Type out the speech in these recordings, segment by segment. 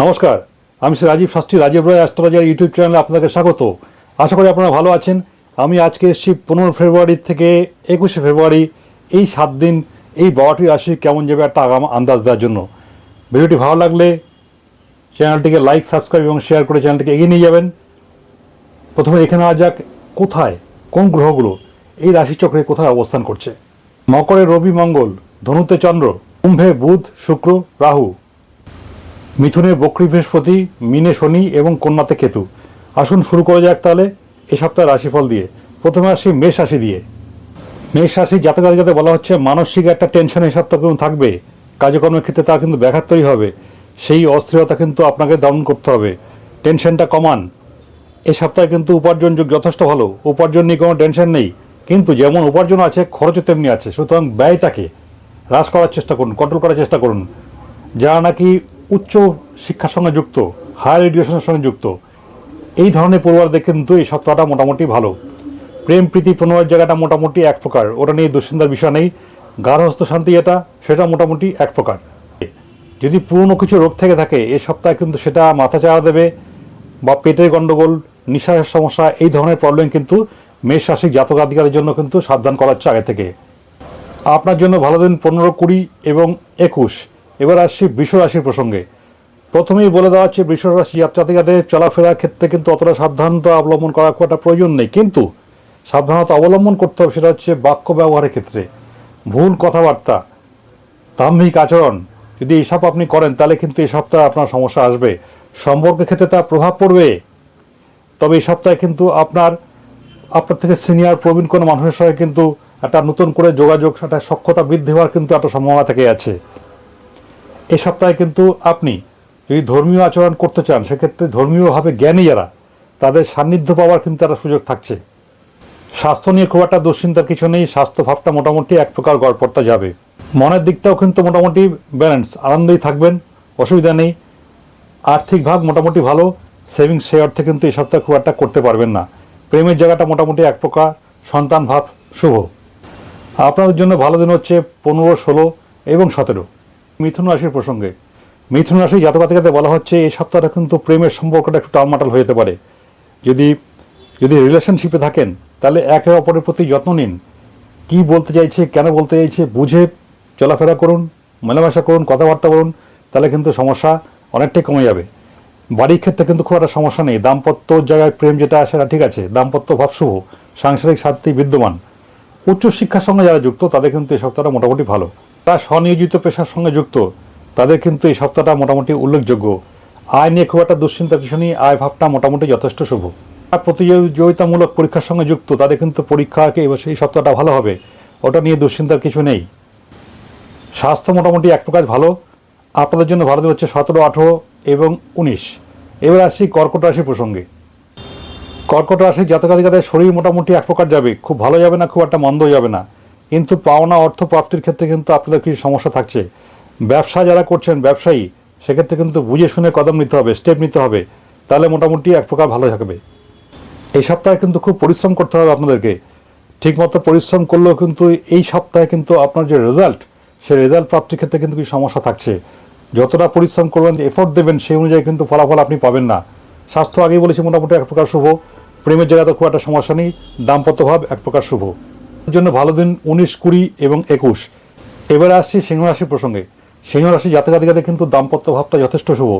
নমস্কার, আমি Shri Rajiv Shastri, Rajiv Roy astrologer YouTube চ্যানেলে আপনাদের স্বাগত। আশা করি আপনারা ভালো আছেন। আমি আজকে এসেছি পনেরো ফেব্রুয়ারি থেকে একুশে ফেব্রুয়ারি, এই সাত দিন, এই বারোটি রাশি কেমন যাবে একটা আগাম আন্দাজ দেওয়ার জন্য। ভিডিওটি ভালো লাগলে চ্যানেলটিকে লাইক সাবস্ক্রাইব এবং শেয়ার করে চ্যানেলটিকে এগিয়ে নিয়ে যাবেন। প্রথমে দেখে নেওয়া যাক কোথায়, কোন গ্রহগুলো এই রাশিচক্রে কোথায় অবস্থান করছে। মকরে রবি মঙ্গল, ধনুতে চন্দ্র, কুম্ভে বুধ, শুক্র, রাহু। মিথুনে বক্রী বৃহস্পতি, মিনে শনি এবং কন্যাতে কেতু। আসুন শুরু করা যাক তাহলে এই সপ্তাহের রাশিফল দিয়ে। প্রথমে আসি মেষ রাশি দিয়ে। মেষ রাশি জাতক জাতিকাতে বলা হচ্ছে, মানসিক একটা টেনশন এই সপ্তাহ কিন্তু থাকবে। কাজকর্মের ক্ষেত্রে তার কিন্তু ব্যাঘাত তৈরি হবে। সেই অস্থিরতা কিন্তু আপনাকে দমন করতে হবে। টেনশনটা কমান। এ সপ্তাহে কিন্তু উপার্জন যুগ যথেষ্ট ভালো। উপার্জন নিয়ে কোনো টেনশন নেই। কিন্তু যেমন উপার্জন আছে, খরচও তেমনি আছে। সুতরাং ব্যয়টাকে হ্রাস করার চেষ্টা করুন কন্ট্রোল করার চেষ্টা করুন। যারা নাকি উচ্চ শিক্ষার সঙ্গে যুক্ত হায়ার এডুকেশনের সঙ্গে যুক্ত, এই ধরনের পরিবারদের কিন্তু এই সপ্তাহটা মোটামুটি ভালো। প্রেম, প্রীতি, প্রণয়ের জায়গাটা মোটামুটি এক প্রকার। ওটা নিয়ে দুশ্চিন্তার বিষয় নেই। গার্হস্থ শান্তি এটা সেটা মোটামুটি এক প্রকার। যদি পুরনো কিছু রোগ থেকে থাকে, এ সপ্তাহে কিন্তু সেটা মাথা চাড়া দেবে বা পেটের গণ্ডগোল নিঃশ্বাসের সমস্যা, এই ধরনের প্রবলেম কিন্তু মেষ রাশি জাতক আধিকারের জন্য কিন্তু সাবধান করা হচ্ছে আগে থেকে। আপনার জন্য ভালো দিন পনেরো, কুড়ি এবং একুশ। এবার আসছি রাশির প্রসঙ্গে। প্রথমেই বলে দেওয়া হচ্ছে রাশি যাত্রাতিকাদের চলাফেরার ক্ষেত্রে কিন্তু অতটা সাবধানতা অবলম্বন করা খুব একটা প্রয়োজন নেই। কিন্তু সাবধানতা অবলম্বন করতে হবে সেটা হচ্ছে বাক্য ব্যবহারের ক্ষেত্রে। ভুল কথাবার্তা দাম্ভিক আচরণ, যদি এইসব আপনি করেন, তাহলে কিন্তু এই সপ্তাহে আপনার সমস্যা আসবে। সম্পর্কের ক্ষেত্রে তার প্রভাব পড়বে। তবে এই সপ্তাহে কিন্তু আপনার আপনার থেকে সিনিয়র প্রবীণ কোনো মানুষের সঙ্গে কিন্তু একটা নতুন করে যোগাযোগ, একটা সক্ষতা বৃদ্ধি হওয়ার কিন্তু একটা সম্ভাবনা থেকে আছে। এই সপ্তাহে কিন্তু আপনি যদি ধর্মীয় আচরণ করতে চান, সেক্ষেত্রে ধর্মীয়ভাবে জ্ঞানী যারা, তাদের সান্নিধ্য পাওয়ার কিন্তু একটা সুযোগ থাকছে। স্বাস্থ্য নিয়ে খুব একটা দুশ্চিন্তার কিছু নেই স্বাস্থ্য ভাবটা মোটামুটি এক প্রকার গড়পড়তা যাবে। মনের দিকটাও কিন্তু মোটামুটি ব্যালেন্স আনন্দেই থাকবেন, অসুবিধা নেই। আর্থিক ভাগ মোটামুটি ভালো সেভিংস সে অর্থে কিন্তু এই সপ্তাহে খুব একটা করতে পারবেন না। প্রেমের জায়গাটা মোটামুটি এক প্রকার, সন্তান ভাব শুভ। আপনাদের জন্য ভালো দিন হচ্ছে পনেরো, ষোলো এবং সতেরো। মিথুন রাশির প্রসঙ্গে। মিথুন রাশি জাতকাতিকাতে বলা হচ্ছে, এই সপ্তাহটা কিন্তু প্রেমের সম্পর্কটা একটু টালমাটাল হয়ে যেতে পারে। যদি যদি রিলেশনশিপে থাকেন, তাহলে একে অপরের প্রতি যত্ন নিন। কি বলতে চাইছে, কেন বলতে চাইছে, বুঝে চলাফেরা করুন, মেলামেশা করুন, কথাবার্তা বলুন, তাহলে কিন্তু সমস্যা অনেকটাই কমে যাবে। বাড়ির ক্ষেত্রে কিন্তু খুব একটা সমস্যা নেই। দাম্পত্য জায়গায় প্রেম যেটা আসে সেটা ঠিক আছে। দাম্পত্য ভাব শুভ, সাংসারিক শান্তি বিদ্যমান। উচ্চশিক্ষার সঙ্গে যারা যুক্ত, তাদের কিন্তু এই সপ্তাহটা মোটামুটি ভালো। তারা স্বনিয়োজিত পেশার সঙ্গে যুক্ত। তাদের কিন্তু এই সপ্তাহটা মোটামুটি উল্লেখযোগ্য। আয় নিয়ে খুব একটা দুশ্চিন্তা কিছু নেই, আয় ভাবটা মোটামুটি যথেষ্ট শুভ। আর প্রতিযোগিতামূলক পরীক্ষার সঙ্গে যুক্ত, তাদের কিন্তু পরীক্ষাকে এবার এই সপ্তাহটা ভালো হবে, ওটা নিয়ে দুশ্চিন্তার কিছু নেই। স্বাস্থ্য মোটামুটি এক প্রকার ভালো, আপনাদের জন্য ভালো হচ্ছে সতেরো, আঠেরো এবং উনিশ। এবার আসছি কর্কট রাশি প্রসঙ্গে। কর্কট রাশি জাতকাধিকাদের শরীর মোটামুটি এক প্রকার যাবে, খুব ভালো যাবে না, খুব একটা মন্দ যাবে না। কিন্তু পাওনা অর্থ প্রাপ্তির ক্ষেত্রে কিন্তু আপনাদের কিছু সমস্যা থাকছে। ব্যবসা যারা করছেন, ব্যবসায়ী, সেক্ষেত্রে কিন্তু বুঝে শুনে কদম নিতে হবে স্টেপ নিতে হবে। তাহলে মোটামুটি এক প্রকার ভালো থাকবে। এই সপ্তাহে কিন্তু খুব পরিশ্রম করতে হবে আপনাদেরকে। ঠিকমতো পরিশ্রম করলেও কিন্তু এই সপ্তাহে কিন্তু আপনার যে রেজাল্ট সেই রেজাল্ট প্রাপ্তির ক্ষেত্রে কিন্তু কিছু সমস্যা থাকছে। যতটা পরিশ্রম করবেন এফোর্ট দেবেন, সেই অনুযায়ী কিন্তু ফলাফল আপনি পাবেন না। স্বাস্থ্য আগেই বলেছি, মোটামুটি এক প্রকার শুভ। প্রেমের জায়গাতে খুব একটা সমস্যা নেই। দাম্পত্য ভাব এক প্রকার শুভ। জন্য ভালো দিন উনিশ, কুড়ি এবং একুশ। এবারে আসছি সিংহ রাশি প্রসঙ্গে। সিংহ রাশি জাতকাধিকাতে কিন্তু দাম্পত্য ভাবটা যথেষ্ট শুভ।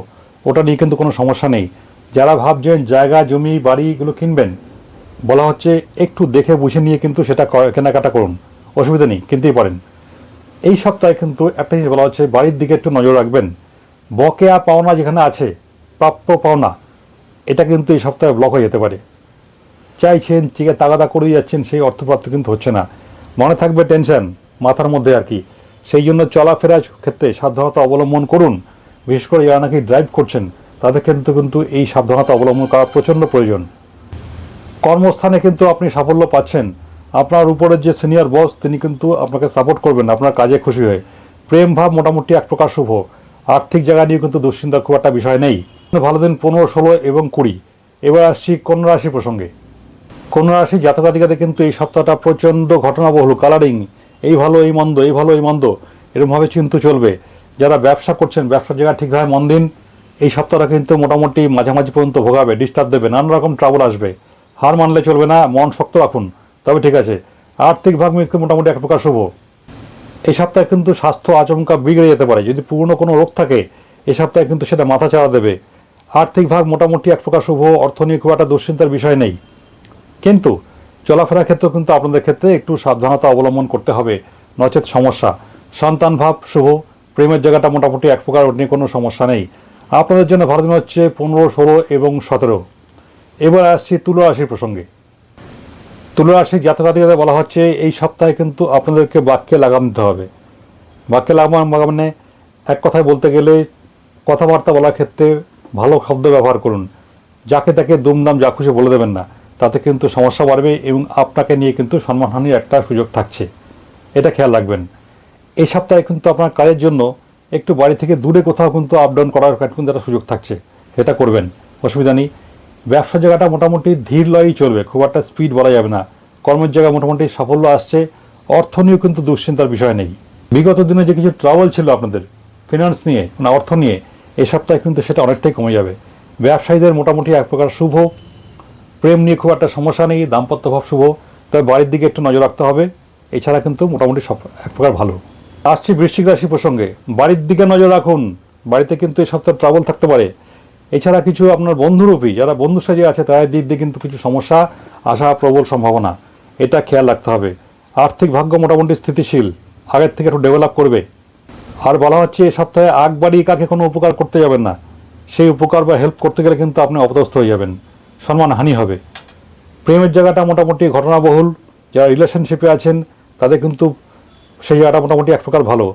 ওটা নিয়ে কিন্তু কোনো সমস্যা নেই। যারা ভাবছেন জায়গা, জমি, বাড়ি এগুলো কিনবেন, বলা হচ্ছে একটু দেখে বুঝে নিয়ে কিন্তু সেটা কেনাকাটা করুন। অসুবিধা নেই, কিনতেই পারেন। এই সপ্তাহে কিন্তু একটা জিনিস বলা হচ্ছে, বাড়ির দিকে একটু নজর রাখবেন। বকেয়া পাওনা যেখানে আছে, প্রাপ্য পাওনা, এটা কিন্তু এই সপ্তাহে ব্লক হয়ে যেতে পারে। চাইছেন চিকে তাগাদা করেই যাচ্ছেন, সেই অর্থপ্রাপ্তি কিন্তু হচ্ছে না। মনে থাকবে টেনশন, মাথার মধ্যে আর কি। সেই জন্য চলাফেরার ক্ষেত্রে সাবধানতা অবলম্বন করুন। বিশেষ করে যারা নাকি ড্রাইভ করছেন, তাদের কিন্তু কিন্তু এই সাবধানতা অবলম্বন করা প্রচণ্ড প্রয়োজন। কর্মস্থানে কিন্তু আপনি সাফল্য পাচ্ছেন। আপনার উপরের যে সিনিয়র বস তিনি কিন্তু আপনাকে সাপোর্ট করবেন, আপনার কাজে খুশি হয়ে। প্রেম ভাব মোটামুটি এক প্রকার শুভ। আর্থিক জায়গা নিয়ে কিন্তু দুশ্চিন্তা খুব একটা বিষয় নেই। ভালো দিন পনেরো, ষোলো এবং কুড়ি। এবার আসছি কন্যা রাশি প্রসঙ্গে। কন্যা রাশি জাতকাধিকাতে কিন্তু এই সপ্তাহটা প্রচণ্ড ঘটনাবহুল কালারিং এই ভালো, এই মন্দ, এই ভালো, এই মন্দ এরকমভাবে চিন্তু চলবে। যারা ব্যবসা করছেন, ব্যবসার জায়গা ঠিকভাবে মন দিন এই সপ্তাহটা কিন্তু মোটামুটি মাঝামাঝি পর্যন্ত ভোগাবে ডিস্টার্ব দেবে, নানা রকম ট্রাবল আসবে। হার মানলে চলবে না, মন শক্ত রাখুন। তবে ঠিক আছে, আর্থিক ভাগ মিলকে মোটামুটি এক প্রকার শুভ। এই সপ্তাহে কিন্তু স্বাস্থ্য আচমকা বিগড়ে যেতে পারে। যদি পুরনো কোনো রোগ থাকে এই সপ্তাহে কিন্তু সেটা মাথা চাড়া দেবে। আর্থিক ভাগ মোটামুটি এক প্রকার শুভ, অর্থ নিয়ে খুব একটা দুশ্চিন্তার বিষয় নেই। কিন্তু চলাফেরার ক্ষেত্রেও কিন্তু আপনাদের ক্ষেত্রে একটু সাবধানতা অবলম্বন করতে হবে। নচেত সমস্যা। সন্তান ভাব, শুভ। প্রেমের জায়গাটা মোটামুটি এক প্রকার নিয়ে কোনো সমস্যা নেই। আপনাদের জন্য দিন হচ্ছে পনেরো, ষোলো এবং সতেরো। এবার আসছি তুলো রাশির প্রসঙ্গে। তুলো রাশি জাতকাতিকাতে বলা হচ্ছে, এই সপ্তাহে কিন্তু আপনাদেরকে বাক্যে লাগাম দিতে হবে। বাক্যে লাগাম মানে এক কথায় বলতে গেলে কথাবার্তা বলার ক্ষেত্রে ভালো শব্দ ব্যবহার করুন। যাকে তাকে দুমদাম যা খুশি বলে দেবেন না। তাতে কিন্তু সমস্যা বাড়বে এবং আপনাকে নিয়ে কিন্তু সম্মানহানির একটা সুযোগ থাকছে। এটা খেয়াল রাখবেন। এই সপ্তাহে কিন্তু আপনার কাজের জন্য একটু বাড়ি থেকে দূরে কোথাও কিন্তু আপ ডাউন করার কিন্তু একটা সুযোগ থাকছে। এটা করবেন। অসুবিধা নেই। ব্যবসার জায়গাটা মোটামুটি ধীর লয়েই চলবে। খুব একটা স্পিড বলা যাবে না। কর্মের জায়গায় মোটামুটি সাফল্য আসছে। অর্থ নিয়েও কিন্তু দুশ্চিন্তার বিষয় নেই। বিগত দিনে যে কিছু ট্রাভেল ছিল আপনাদের ফিনান্স নিয়ে, না, অর্থ নিয়ে, এই সপ্তাহে কিন্তু সেটা অনেকটাই কমে যাবে। ব্যবসায়ীদের মোটামুটি এক প্রকার শুভ প্রেম নিয়ে খুব একটা সমস্যা নেই, দাম্পত্য ভাব শুভ। তবে বাড়ির দিকে একটু নজর রাখতে হবে। এছাড়া কিন্তু মোটামুটি সব এক প্রকার ভালো। আসছি বৃশ্চিক রাশি প্রসঙ্গে। বাড়ির দিকে নজর রাখুন। বাড়িতে কিন্তু এই সপ্তাহে ট্রাভেল থাকতে পারে। এছাড়া কিছু আপনার বন্ধুরূপী, যারা বন্ধু সাজে আছে, তাদের দিক দিয়ে কিন্তু কিছু সমস্যা আসা প্রবল সম্ভাবনা। এটা খেয়াল রাখতে হবে। আর্থিক ভাগ্য মোটামুটি স্থিতিশীল। আগের থেকে একটু ডেভেলপ করবে। আর বলা হচ্ছে এই সপ্তাহে আগ বাড়িয়ে কাকে কোনো উপকার করতে যাবেন না। সেই উপকার বা হেল্প করতে গেলে কিন্তু আপনি অপদস্থ হয়ে যাবেন। সম্মান হানি হবে। প্রেমের জায়গাটা মোটামুটি ঘটনাবহুল, যারা রিলেশনশিপে আছেন, তাদের কিন্তু সেই জায়গাটা মোটামুটি এক প্রকার ভালো।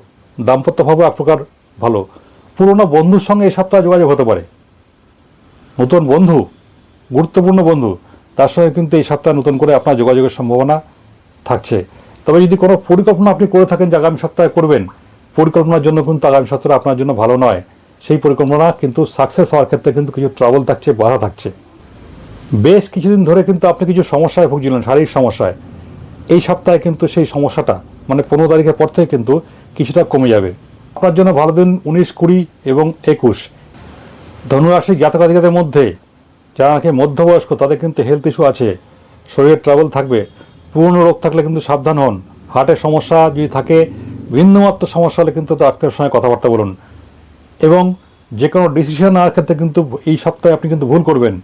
দাম্পত্যভাবে এক প্রকার ভালো। পুরনো বন্ধুর সঙ্গে এই সপ্তাহে যোগাযোগ হতে পারে। নতুন বন্ধু, গুরুত্বপূর্ণ বন্ধু, তার সঙ্গে কিন্তু এই সপ্তাহে নতুন করে আপনার যোগাযোগের সম্ভাবনা থাকছে। তবে যদি কোনো পরিকল্পনা আপনি করে থাকেন যে আগামী সপ্তাহে করবেন, পরিকল্পনার জন্য কিন্তু আগামী সপ্তাহে আপনার জন্য ভালো নয়। সেই পরিকল্পনা কিন্তু সাকসেস হওয়ার ক্ষেত্রে কিন্তু কিছু ট্রাবল থাকছে, বাধা থাকছে। বেশ কিছুদিন ধরে কিন্তু আপনি কিছু সমস্যায় ভুগছিলেন, শারীরিক সমস্যায়। এই সপ্তাহে কিন্তু সেই সমস্যাটা মানে পনেরো তারিখের পর থেকে কিন্তু কিছুটা কমে যাবে। আপনার জন্য ভালো দিন উনিশ, কুড়ি এবং একুশ। ধনুরাশি জাতকাধিকাদের মধ্যে, যারা নাকি মধ্যবয়স্ক, তাদের কিন্তু হেলথ ইস্যু আছে। শরীরের ট্রাভেল থাকবে, পুরনো রোগ থাকলে কিন্তু সাবধান হন। হার্টের সমস্যা যদি থাকে ভিন্নমাত্র সমস্যা হলে কিন্তু ডাক্তারের সঙ্গে কথাবার্তা বলুন। এবং যে কোনো ডিসিশন নেওয়ার ক্ষেত্রে কিন্তু এই সপ্তাহে আপনি কিন্তু ভুল করবেন।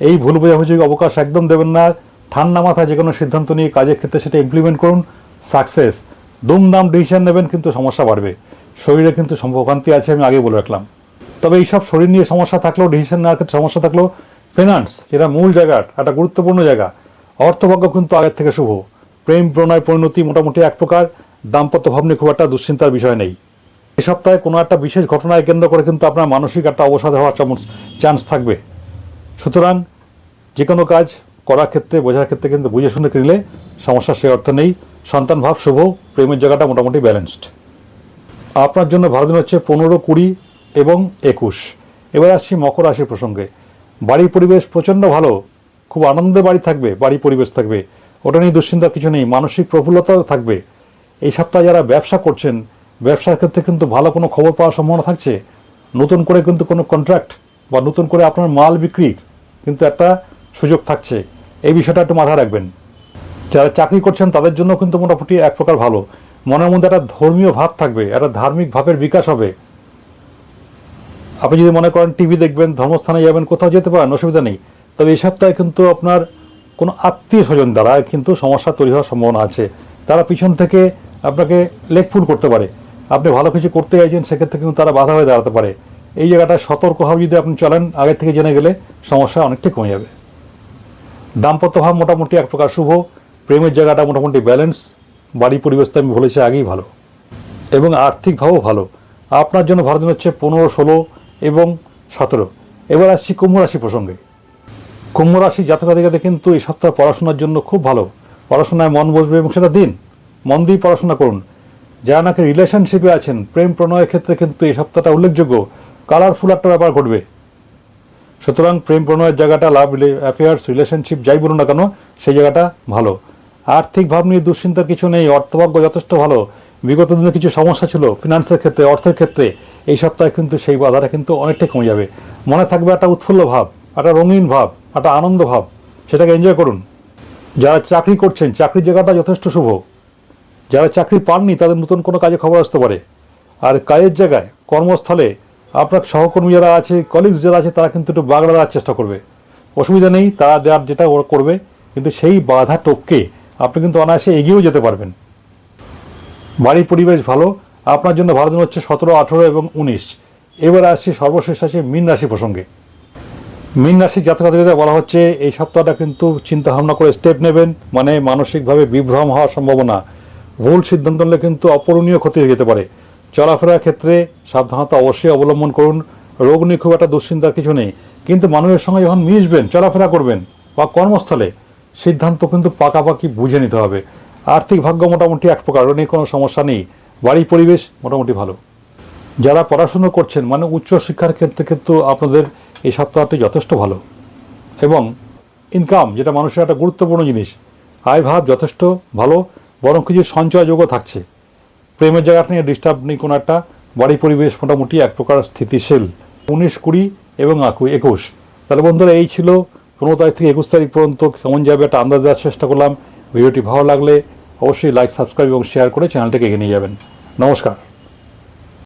এই ভুল বোঝাবুঝির অবকাশ একদম দেবেন না। ঠান্ডা মাথায় যে কোনো সিদ্ধান্ত নিয়ে কাজের ক্ষেত্রে সেটা ইমপ্লিমেন্ট করুন। সাকসেস দুমদাম ডিসিশন নেবেন কিন্তু সমস্যা বাড়বে। শরীরে কিন্তু সম্ভোগান্তি আছে, আমি আগে বলে রাখলাম। তবে এইসব শরীর নিয়ে সমস্যা থাকলেও ডিসিশন নেওয়ার ক্ষেত্রে সমস্যা থাকলেও ফিনান্স যেটা মূল জায়গা, একটা গুরুত্বপূর্ণ জায়গা, অর্থভাগ্য কিন্তু আগের থেকে শুভ। প্রেম, প্রণয়, পরিণতি মোটামুটি এক প্রকার। দাম্পত্য ভাব নিয়ে খুব একটা দুশ্চিন্তার বিষয় নেই। এ সপ্তাহে কোনো একটা বিশেষ ঘটনায় কেন্দ্র করে কিন্তু আপনার মানসিক একটা অবসাদ হওয়ার চান্স থাকবে। সুতরাং যে কোনো কাজ করার ক্ষেত্রে, বোঝার ক্ষেত্রে কিন্তু বুঝে শুনে কিনলে সমস্যা সে অর্থ নেই। সন্তান ভাব শুভ, প্রেমের জায়গাটা মোটামুটি ব্যালেন্সড আপনার জন্য ভালো দিন হচ্ছে পনেরো, কুড়ি এবং একুশ। এবার আসছি মকর রাশির প্রসঙ্গে। বাড়ির পরিবেশ প্রচণ্ড ভালো, খুব আনন্দে বাড়ি থাকবে বাড়ি পরিবেশ থাকবে। ওটা নিয়ে দুশ্চিন্তার কিছু নেই, মানসিক প্রফুল্লতাও থাকবে। এই সপ্তাহে যারা ব্যবসা করছেন, ব্যবসার ক্ষেত্রে কিন্তু ভালো কোনো খবর পাওয়ার সম্ভাবনা থাকছে। নতুন করে কিন্তু কোনো কন্ট্রাক্ট বা নতুন করে আপনার মাল বিক্রির কিন্তু একটা সুযোগ থাকছে। এই বিষয়টা একটু মাথায় রাখবেন। যারা চাকরি করছেন, তাদের জন্য কিন্তু মোটামুটি এক প্রকার ভালো। মনের মধ্যে একটা ধর্মীয় ভাব থাকবে, একটা ধার্মিক ভাবের বিকাশ হবে। আপনি যদি মনে করেন, টিভি দেখবেন, ধর্মস্থানে যাবেন, কোথাও যেতে পারেন, অসুবিধা নেই। তবে এই সপ্তাহে কিন্তু আপনার কোনো আত্মীয় স্বজন দ্বারা কিন্তু সমস্যা তৈরি হওয়ার সম্ভাবনা আছে। তারা পিছন থেকে আপনাকে লেকফুল করতে পারে। আপনি ভালো কিছু করতে চাইছেন, সেক্ষেত্রে কিন্তু তারা বাধা হয়ে দাঁড়াতে পারে। এই জায়গাটা সতর্কভাবে যদি আপনি চলেন আগের থেকে জেনে গেলে সমস্যা অনেকটাই কমে যাবে। দাম্পত্য ভাব মোটামুটি এক প্রকার শুভ, প্রেমের জায়গাটা মোটামুটি ব্যালেন্স বাড়ি পরিবেশ তো আমি বলেছি আগেই ভালো। এবং আর্থিকভাবেও ভালো। আপনার জন্য ভারত হচ্ছে পনেরো, ষোলো এবং সতেরো। এবার আসছি কুম্ভ রাশি প্রসঙ্গে। কুম্ভ রাশি জাতকাধিকাতে কিন্তু এই সপ্তাহ পড়াশোনার জন্য খুব ভালো। পড়াশোনায় মন বসবে এবং সেটা দিন। মন দিয়ে পড়াশোনা করুন। যারা নাকি রিলেশনশিপে আছেন, প্রেম প্রণয়ের ক্ষেত্রে কিন্তু এই সপ্তাহটা উল্লেখযোগ্য। কালারফুল একটা ব্যাপার ঘটবে। সুতরাং প্রেম প্রণয়ের জায়গাটা লাভ অ্যাফেয়ার্স রিলেশনশিপ যাই বলুন না কেন, সেই জায়গাটা ভালো। আর্থিক ভাব নিয়ে দুশ্চিন্তার কিছু নেই, অর্থভাগ্য যথেষ্ট ভালো। বিগত দিনে কিছু সমস্যা ছিল ফিনান্সের ক্ষেত্রে, অর্থের ক্ষেত্রে, এই সপ্তাহে কিন্তু সেই বাধাটা কিন্তু অনেকটাই কমে যাবে। মনে থাকবে একটা উৎফুল্ল ভাব, একটা রঙিন ভাব, একটা আনন্দ ভাব, সেটাকে এনজয় করুন। যারা চাকরি করছেন, চাকরির জায়গাটা যথেষ্ট শুভ। যারা চাকরি পাননি, তাদের নতুন কোনো কাজে খবর আসতে পারে। আর কাজের জায়গায়, কর্মস্থলে আপনার সহকর্মী যারা আছে কলিগস যারা আছে, তারা কিন্তু একটু বাগড়া দেওয়ার চেষ্টা করবে। অসুবিধা নেই, তারা দেওয়ার যেটা ওরা করবে, কিন্তু সেই বাধা টপকে আপনি কিন্তু অনায়াসে এগিয়েও যেতে পারবেন। বাড়ির পরিবেশ ভালো, আপনার জন্য ভালো দিন হচ্ছে সতেরো, আঠেরো এবং উনিশ। এবার আসছি সর্বশেষ আছে মীন রাশি প্রসঙ্গে। মীন রাশি জাতকাদের বলা হচ্ছে, এই সপ্তাহটা কিন্তু চিন্তা ভাবনা করে স্টেপ নেবেন মানে মানসিকভাবে বিভ্রম হওয়ার সম্ভাবনা। ভুল সিদ্ধান্ত নিলে কিন্তু অপূরণীয় ক্ষতি হয়ে যেতে পারে। চলাফেরার ক্ষেত্রে সাবধানতা অবশ্যই অবলম্বন করুন। রোগ নিয়ে খুব একটা দুশ্চিন্তার কিছু নেই। কিন্তু মানুষের সঙ্গে যখন মিশবেন, চলাফেরা করবেন বা কর্মস্থলে, সিদ্ধান্ত কিন্তু পাকাপাকি বুঝে নিতে হবে। আর্থিক ভাগ্য মোটামুটি এক প্রকার নিয়ে কোনো সমস্যা নেই। বাড়ির পরিবেশ মোটামুটি ভালো। যারা পড়াশুনো করছেন মানে উচ্চ শিক্ষার ক্ষেত্রে কিন্তু আপনাদের এই সপ্তাহটি যথেষ্ট ভালো। এবং ইনকাম যেটা মানুষের একটা গুরুত্বপূর্ণ জিনিস আয় ভাব যথেষ্ট ভালো, বরং কিছু সঞ্চয় যোগও থাকছে। প্রেমের জায়গা নিয়ে ডিস্টার্ব নেই কোনো একটা, বাড়ি পরিবেশ মোটামুটি এক প্রকার স্থিতিশীল। উনিশ কুড়ি এবং একুশ। তাহলে বন্ধুরা, এই ছিল পনেরো তারিখ থেকে একুশ তারিখ পর্যন্ত কেমন যাবে একটা আন্দাজ দেওয়ার চেষ্টা করলাম। ভিডিওটি ভালো লাগলে অবশ্যই লাইক সাবস্ক্রাইব এবং শেয়ার করে চ্যানেলটাকে এগিয়ে নিয়ে যাবেন। নমস্কার।